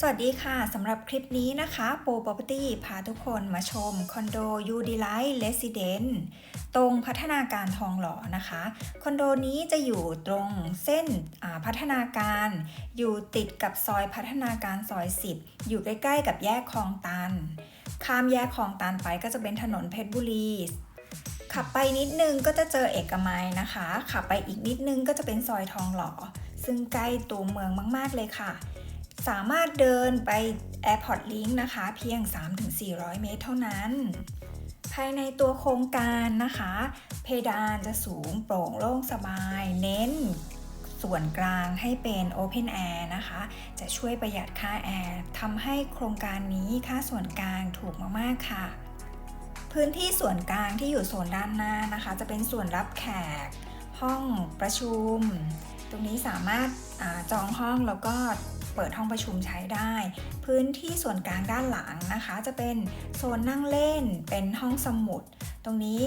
สวัสดีค่ะ สำหรับคลิปนี้นะคะโปร Property พาทุกคนมาชมคอนโด u d e l i g h t Residence ตรงพัฒนาการทองหล่อนะคะ คอนโดนี้จะอยู่ตรงเส้นพัฒนาการ อยู่ติดกับซอยพัฒนาการซอย 10 อยู่ใกล้ๆ กับแยกคลองตัน ข้ามแยกคลองตันไปก็จะเป็นถนนเพชรบุรีขับไปนิดนึงก็จะเจอเอกมัยนะคะ ขับไปอีกนิดนึงก็จะเป็นซอยทองหล่อ ซึ่งใกล้ตัวเมืองมาก ๆเลยค่ะ สามารถเดินไป Airport Link นะคะ เพียง 3-400 เมตรเท่านั้น ภายในตัวโครงการนะคะ เพดานจะสูงโปร่งโล่งสบาย เน้นส่วนกลางให้เป็น Open Air นะคะ จะช่วยประหยัดค่าแอร์ทำให้โครงการนี้ค่าส่วนกลางถูกมากๆค่ะ พื้นที่ส่วนกลางที่อยู่โซนด้านหน้านะคะ จะเป็นส่วนรับแขก ห้องประชุมตรงนี้สามารถอาจองห้องแล้วก็เปิดห้องประชุมใช้ได้ พื้นที่ส่วนกลางด้านหลังนะคะ จะเป็นโซนนั่งเล่น เป็นห้องสมุด ตรงนี้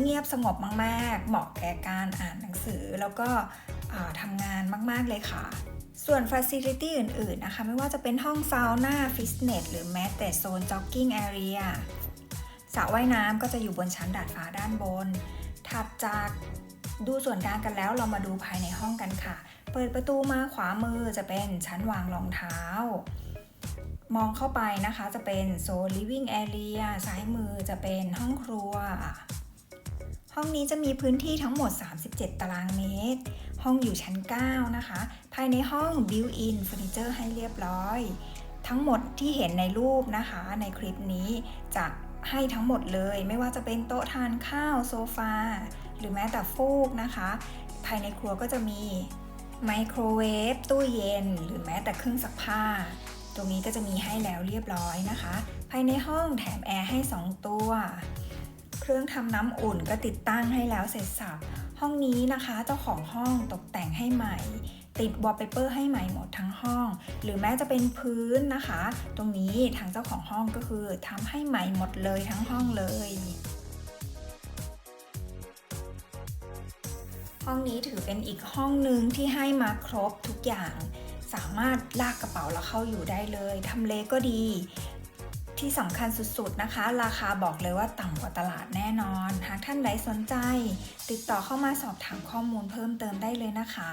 เงียบสงบมากๆ เหมาะแก่การอ่านหนังสือแล้วก็ทำงานมาก ๆ เลยค่ะ ส่วน Facility อื่น ๆ นะคะ ไม่ว่าจะเป็นห้องซาวน่าฟิตเนสหรือแม้แต่โซน Jogging Area สระว่ายน้ำก็จะอยู่บนชั้นดาดฟ้าด้านบน ถัดจาก ดูส่วนกลางกันแล้วเรามาดูภายในห้องกันค่ะ เปิดประตูมาขวามือจะเป็นชั้นวางรองเท้า มองเข้าไปนะคะจะเป็นโซน living area ซ้ายมือจะเป็นห้องครัว ห้องนี้จะมีพื้นที่ทั้งหมด 37 ตารางเมตร ห้องอยู่ชั้น 9 นะคะ ภายในห้อง built-in เฟอร์นิเจอร์ให้เรียบร้อย ทั้งหมดที่เห็นในรูปนะคะในคลิปนี้จะ ให้ทั้งหมดเลย ไม่ว่าจะเป็นโต๊ะทานข้าวโซฟา หรือแม้แต่ฟูกนะคะ ภายในครัวก็จะมีไมโครเวฟตู้เย็น หรือแม้แต่เครื่องซักผ้า ตรงนี้ก็จะมีให้แล้วเรียบร้อยนะคะ ภายในห้องแถมแอร์ให้ 2 ตัว เครื่องทำน้ำอุ่นก็ติดตั้งให้แล้วเสร็จสับ ห้องนี้นะคะ เจ้าของห้องตกแต่งให้ใหม่ ติดวอลเปเปอร์ให้ใหม่หมดทั้งห้อง หรือแม้จะเป็นพื้นนะคะ ตรงนี้ทางเจ้าของห้องก็คือทำให้ใหม่หมดเลยทั้งห้องเลยห้องนี้ถือเป็นอีกห้องหนึ่งที่ให้มาครบทุกอย่าง สามารถลากกระเป๋าแล้วเข้าอยู่ได้เลย ทำเลก็ดี ที่สำคัญสุดๆนะคะ ราคาบอกเลยว่าต่ำกว่าตลาดแน่นอน หากท่านใดสนใจ ติดต่อเข้ามาสอบถามข้อมูลเพิ่มเติมได้เลยนะคะ